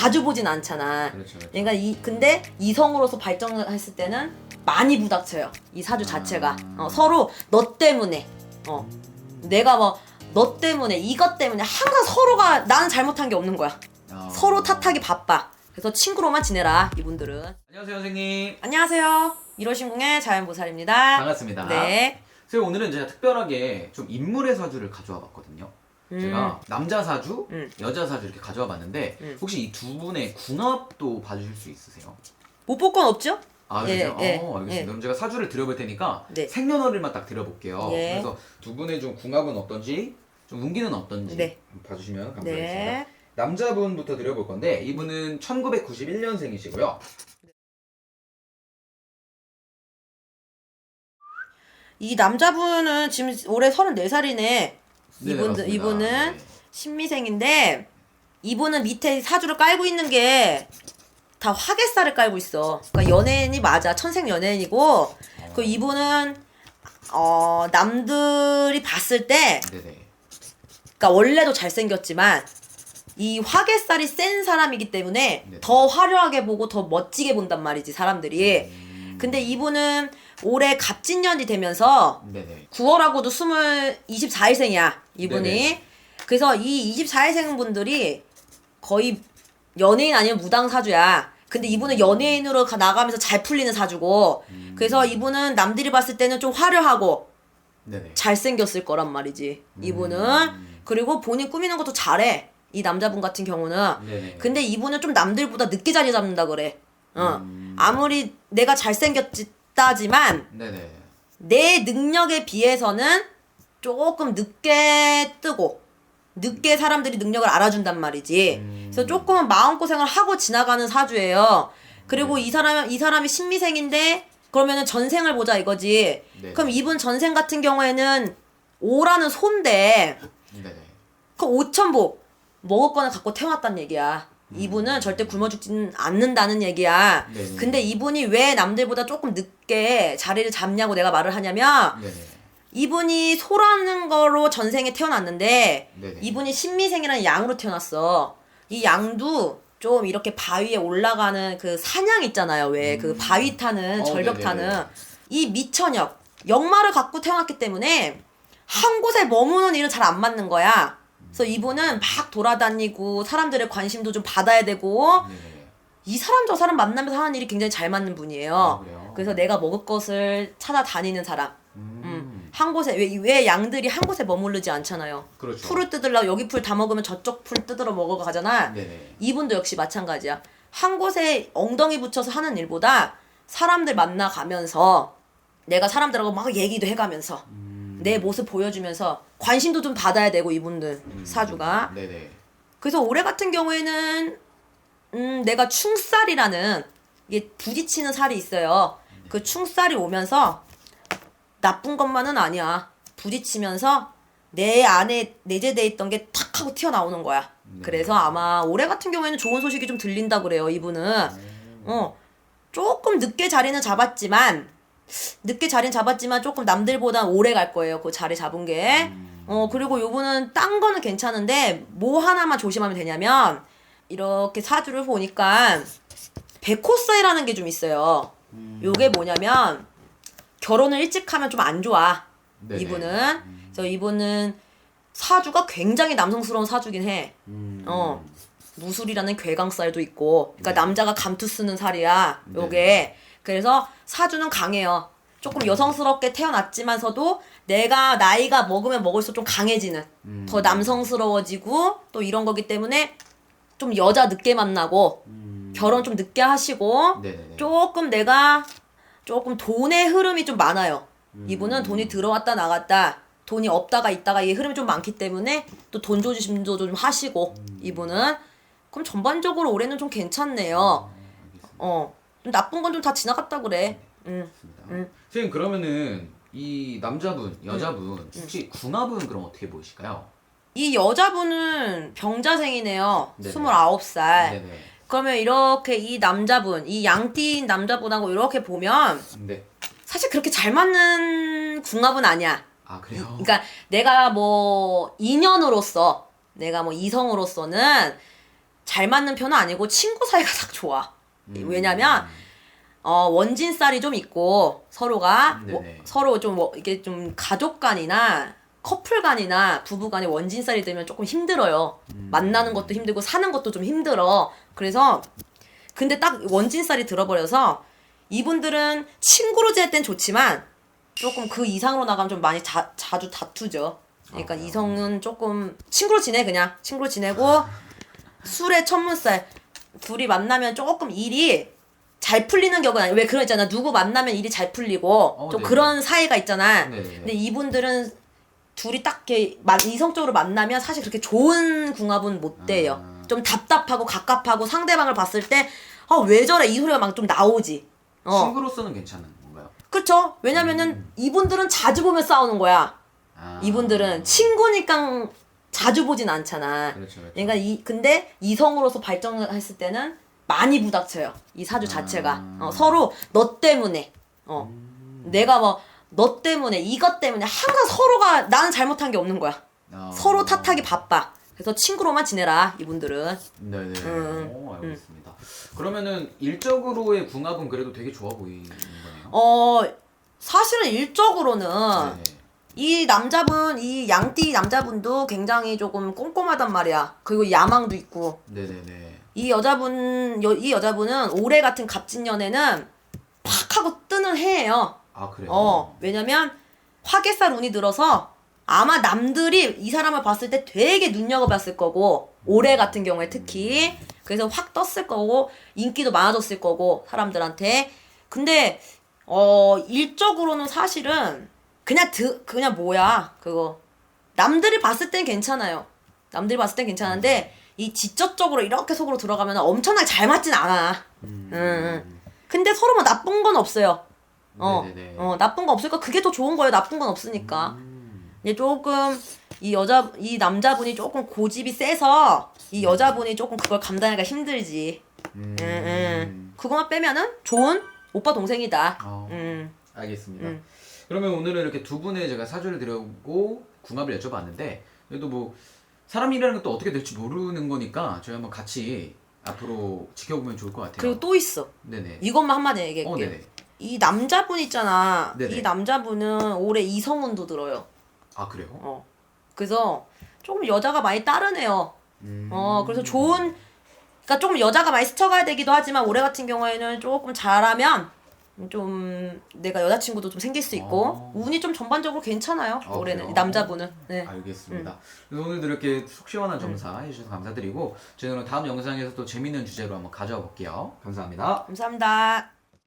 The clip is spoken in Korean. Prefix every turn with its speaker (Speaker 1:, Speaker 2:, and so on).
Speaker 1: 자주 보진 않잖아.
Speaker 2: 그렇죠. 그렇죠.
Speaker 1: 그러니까 이 근데 이성으로서 발전했을 때는 많이 부닥쳐요. 이 사주 자체가
Speaker 2: 아.
Speaker 1: 어, 서로 너 때문에 어 내가 뭐 너 때문에 이것 때문에 항상 서로가 나는 잘못한 게 없는 거야.
Speaker 2: 아.
Speaker 1: 서로 탓하기 바빠. 그래서 친구로만 지내라 이분들은.
Speaker 2: 안녕하세요 선생님.
Speaker 1: 안녕하세요. 이러신궁의 자연보살입니다.
Speaker 2: 반갑습니다.
Speaker 1: 네.
Speaker 2: 선생님 오늘은 제가 특별하게 좀 인물의 사주를 가져와 봤거든요. 제가 남자 사주,
Speaker 1: 음.
Speaker 2: 여자 사주 이렇게 가져와 봤는데
Speaker 1: 음.
Speaker 2: 혹시 이 두 분의 궁합도 봐주실 수 있으세요?
Speaker 1: 못 볼 건 없죠?
Speaker 2: 아
Speaker 1: 예,
Speaker 2: 그렇죠.
Speaker 1: 예,
Speaker 2: 어, 알겠습니다.
Speaker 1: 예.
Speaker 2: 그럼 제가 사주를 드려볼 테니까
Speaker 1: 네.
Speaker 2: 생년월일만 딱 드려볼게요.
Speaker 1: 예.
Speaker 2: 그래서 두 분의 좀 궁합은 어떤지, 좀 운기는 어떤지
Speaker 1: 네.
Speaker 2: 봐주시면 감사하겠습니다.
Speaker 1: 네.
Speaker 2: 남자분부터 드려볼 건데 이분은 1991년생이시고요.
Speaker 1: 이 남자분은 지금 올해 34살이네.
Speaker 2: 네,
Speaker 1: 이분들
Speaker 2: 맞습니다.
Speaker 1: 이분은
Speaker 2: 네.
Speaker 1: 신미생인데 이분은 밑에 사주를 깔고 있는 게 다 화개살을 깔고 있어. 그러니까 연예인이 맞아. 천생 연예인이고 그 이분은 어 남들이 봤을 때
Speaker 2: 네네.
Speaker 1: 그러니까 원래도 잘생겼지만 이 화개살이 센 사람이기 때문에
Speaker 2: 네.
Speaker 1: 더 화려하게 보고 더 멋지게 본단 말이지 사람들이.
Speaker 2: 음,
Speaker 1: 근데 이분은 올해 갑진년이 되면서
Speaker 2: 네네.
Speaker 1: 9월하고도 스물 24일생이야 이분이.
Speaker 2: 네네.
Speaker 1: 그래서 이 24일생 분들이 거의 연예인 아니면 무당 사주야. 근데 이분은 연예인으로 가- 나가면서 잘 풀리는 사주고.
Speaker 2: 음.
Speaker 1: 그래서 이분은 남들이 봤을 때는 좀 화려하고
Speaker 2: 네네.
Speaker 1: 잘생겼을 거란 말이지. 이분은.
Speaker 2: 음.
Speaker 1: 그리고 본인 꾸미는 것도 잘해. 이 남자분 같은 경우는.
Speaker 2: 네네.
Speaker 1: 근데 이분은 좀 남들보다 늦게 자리 잡는다 그래. 어.
Speaker 2: 음.
Speaker 1: 아무리 내가 잘생겼다지만
Speaker 2: 네네.
Speaker 1: 내 능력에 비해서는 조금 늦게 뜨고 늦게 사람들이 능력을 알아준단 말이지.
Speaker 2: 음.
Speaker 1: 그래서 조금은 마음고생을 하고 지나가는 사주예요. 그리고
Speaker 2: 네.
Speaker 1: 이 사람 이 사람이 신미생인데 그러면은 전생을 보자 이거지.
Speaker 2: 네.
Speaker 1: 그럼 이분 전생 같은 경우에는 오라는
Speaker 2: 네네.
Speaker 1: 그 5천복 먹을 거는 갖고 태어났단 얘기야.
Speaker 2: 음.
Speaker 1: 이분은 절대 굶어 죽지는 않는다는 얘기야.
Speaker 2: 네네.
Speaker 1: 근데 이분이 왜 남들보다 조금 늦게 자리를 잡냐고 내가 말을 하냐면
Speaker 2: 네네.
Speaker 1: 이분이 소라는 거로 전생에 태어났는데
Speaker 2: 네네.
Speaker 1: 이분이 신미생이라는 양으로 태어났어. 이 양도 좀 이렇게 바위에 올라가는 그 사냥 있잖아요. 왜그
Speaker 2: 음.
Speaker 1: 바위 타는
Speaker 2: 어,
Speaker 1: 절벽. 타는 이 미천역 역마를 갖고 태어났기 때문에 한 곳에 머무는 일은 잘 안 맞는 거야. 그래서 이분은 막 돌아다니고 사람들의 관심도 좀 받아야 되고
Speaker 2: 네네.
Speaker 1: 이 사람 저 사람 만나면서 하는 일이 굉장히 잘 맞는 분이에요.
Speaker 2: 아?
Speaker 1: 그래서 내가 먹을 것을 찾아다니는 사람.
Speaker 2: 음.
Speaker 1: 음. 한 곳에 왜, 왜 양들이 한 곳에 머무르지 않잖아요.
Speaker 2: 그렇죠.
Speaker 1: 풀을 뜯으려고 여기 풀 다 먹으면 저쪽 풀 뜯으러 먹으러 가잖아.
Speaker 2: 네네.
Speaker 1: 이분도 역시 마찬가지야. 한 곳에 엉덩이 붙여서 하는 일보다 사람들 만나 가면서 내가 사람들하고 막 얘기도 해 가면서
Speaker 2: 음.
Speaker 1: 내 모습 보여주면서 관심도 좀 받아야 되고 이분들
Speaker 2: 음.
Speaker 1: 사주가.
Speaker 2: 네네.
Speaker 1: 그래서 올해 같은 경우에는 음 내가 충살이라는 이게 부딪히는 살이 있어요. 그 충살이 오면서 나쁜 것만은 아니야. 부딪히면서 내 안에 내재돼 있던 게 탁 하고 튀어나오는 거야.
Speaker 2: 네.
Speaker 1: 그래서 아마 올해 같은 경우에는 좋은 소식이 좀 들린다 그래요. 이분은 어 조금 늦게 자리는 잡았지만 늦게 자리는 잡았지만 조금 남들보다 오래 갈 거예요. 그 자리 잡은 게.
Speaker 2: 음.
Speaker 1: 어 그리고 요분은 딴 거는 괜찮은데 뭐 하나만 조심하면 되냐면 이렇게 사주를 보니까 백호세라는 게 좀 있어요.
Speaker 2: 음.
Speaker 1: 요게 뭐냐면 결혼을 일찍 하면 좀 안 좋아.
Speaker 2: 네네.
Speaker 1: 이분은
Speaker 2: 음.
Speaker 1: 그래서 이분은 사주가 굉장히 남성스러운 사주긴 해.
Speaker 2: 음.
Speaker 1: 어. 무술이라는 괴강살도 있고, 그러니까
Speaker 2: 네.
Speaker 1: 남자가 감투 쓰는 살이야.
Speaker 2: 네.
Speaker 1: 요게 그래서 사주는 강해요. 조금 여성스럽게 태어났지만서도 내가 나이가 먹으면 먹을수록 좀 강해지는
Speaker 2: 음.
Speaker 1: 더 남성스러워지고 또 이런 거기 때문에 좀 여자 늦게 만나고
Speaker 2: 음.
Speaker 1: 결혼 좀 늦게 하시고
Speaker 2: 네네네.
Speaker 1: 조금 내가 조금 돈의 흐름이 좀 많아요.
Speaker 2: 음.
Speaker 1: 이분은 돈이 들어왔다 나갔다 돈이 없다가 있다가 이 흐름이 좀 많기 때문에 또 돈 조심도 좀 하시고
Speaker 2: 음.
Speaker 1: 이분은 그럼 전반적으로 올해는 좀 괜찮네요.
Speaker 2: 어, 알겠습니다.
Speaker 1: 어, 좀 나쁜 건 좀 다 지나갔다 그래. 응.
Speaker 2: 알겠습니다.
Speaker 1: 음.
Speaker 2: 선생님 그러면은 이 남자분, 여자분
Speaker 1: 음.
Speaker 2: 혹시 궁합은 그럼 어떻게 보이실까요?
Speaker 1: 이 여자분은 병자생이네요.
Speaker 2: 네네.
Speaker 1: 29살.
Speaker 2: 네네.
Speaker 1: 그러면 이렇게 이 남자분, 이 양띠인 남자분하고 이렇게 보면
Speaker 2: 네.
Speaker 1: 사실 그렇게 잘 맞는 궁합은 아니야.
Speaker 2: 아 그래요?
Speaker 1: 그러니까 내가 뭐 인연으로서 내가 뭐 이성으로서는 잘 맞는 편은 아니고 친구 사이가 딱 좋아.
Speaker 2: 음.
Speaker 1: 왜냐면 어, 원진살이 좀 있고 서로가. 뭐, 서로 좀 뭐, 이게 좀 가족 간이나 커플 간이나 부부 간에 원진살이 되면 조금 힘들어요.
Speaker 2: 음.
Speaker 1: 만나는 것도 힘들고 사는 것도 좀 힘들어. 그래서 근데 딱 원진살이 들어버려서 이분들은 친구로 지낼 땐 좋지만 조금 그 이상으로 나가면 좀 많이 자, 자주 다투죠. 그러니까
Speaker 2: 아.
Speaker 1: 이성은 조금 친구로 지내 그냥 친구로 지내고 술에 천문살 둘이 만나면 조금 일이 잘 풀리는 경우는 아니 왜 그런 있잖아 누구 만나면 일이 잘 풀리고 좀
Speaker 2: 네네.
Speaker 1: 그런 사이가 있잖아
Speaker 2: 네네.
Speaker 1: 근데 이분들은 둘이 딱 이렇게 마- 이성적으로 만나면 사실 그렇게 좋은 궁합은 못 돼요
Speaker 2: 아.
Speaker 1: 좀 답답하고 갑갑하고 상대방을 봤을 때 아 왜 저래 이 소리가 막 좀 나오지 어
Speaker 2: 친구로서는 괜찮은 건가요?
Speaker 1: 그쵸 왜냐면은 이분들은 자주 보면 싸우는 거야
Speaker 2: 아.
Speaker 1: 이분들은 친구니까 자주 보진 않잖아
Speaker 2: 그렇죠. 그렇죠.
Speaker 1: 그러니까 이 근데 이성으로서 발전했을 때는 많이 부닥쳐요. 이 사주 자체가
Speaker 2: 아.
Speaker 1: 어, 서로 너 때문에 어
Speaker 2: 음.
Speaker 1: 내가 뭐 너 때문에 이것 때문에 항상 서로가 나는 잘못한 게 없는 거야.
Speaker 2: 아.
Speaker 1: 서로 탓하기 바빠. 그래서 친구로만 지내라 이분들은.
Speaker 2: 네네.
Speaker 1: 음,
Speaker 2: 오, 알겠습니다. 그러면은 일적으로의 궁합은 그래도 되게 좋아 보이는 거네요.
Speaker 1: 어 사실은 일적으로는
Speaker 2: 네네.
Speaker 1: 이 남자분 이 양띠 남자분도 굉장히 조금 꼼꼼하단 말이야. 그리고 야망도 있고
Speaker 2: 네네네.
Speaker 1: 이 여자분 여, 이 여자분은 올해 같은 갑진년에는 팍 하고 뜨는 해예요.
Speaker 2: 아 그래요?
Speaker 1: 어 왜냐면 화개살 운이 들어서 아마 남들이 이 사람을 봤을 때 되게 눈여겨봤을 거고 올해 같은 경우에 특히 그래서 확 떴을 거고 인기도 많아졌을 거고 사람들한테 근데 어 일적으로는 사실은 그냥 드 그냥 뭐야 그거 남들이 봤을 땐 괜찮아요 남들이 봤을 땐 괜찮은데 이 지적적으로 이렇게 속으로 들어가면 엄청나게 잘 맞진 않아
Speaker 2: 음.
Speaker 1: 음. 근데 서로 뭐 나쁜 건 없어요 어,
Speaker 2: 네네네.
Speaker 1: 어 나쁜 거 없으니까 그게 더 좋은 거예요. 나쁜 건 없으니까.
Speaker 2: 음.
Speaker 1: 이제 조금 이 여자 이 남자분이 조금 고집이 세서 이 여자분이 조금 그걸 감당하기가 힘들지.
Speaker 2: 음.
Speaker 1: 음, 음. 그거만 빼면은 좋은 오빠 동생이다.
Speaker 2: 어,
Speaker 1: 음.
Speaker 2: 알겠습니다.
Speaker 1: 음.
Speaker 2: 그러면 오늘은 이렇게 두 분의 제가 사주를 드려보고 궁합을 여쭤봤는데 그래도 뭐 사람이라는 것도 어떻게 될지 모르는 거니까 저희 한번 같이 앞으로 지켜보면 좋을 것 같아요.
Speaker 1: 그리고 또 있어.
Speaker 2: 네네.
Speaker 1: 이것만 한마디 얘기할게.
Speaker 2: 어, 네네.
Speaker 1: 이 남자분 있잖아.
Speaker 2: 네네.
Speaker 1: 이 남자분은 올해 이성운도 들어요.
Speaker 2: 아 그래요?
Speaker 1: 어. 그래서 조금 여자가 많이 따르네요.
Speaker 2: 음.
Speaker 1: 어, 그래서 좋은, 그러니까 조금 여자가 많이 스쳐가야 되기도 하지만 올해 같은 경우에는 조금 잘하면 좀 내가 여자친구도 좀 생길 수 있고
Speaker 2: 어.
Speaker 1: 운이 좀 전반적으로 괜찮아요.
Speaker 2: 아,
Speaker 1: 올해는
Speaker 2: 그래요?
Speaker 1: 이 남자분은. 네.
Speaker 2: 알겠습니다. 그래서 오늘도 이렇게 속 시원한 점사 해주셔서 감사드리고 저희는 다음 영상에서 또 재밌는 주제로 한번 가져와 볼게요. 감사합니다.
Speaker 1: 감사합니다.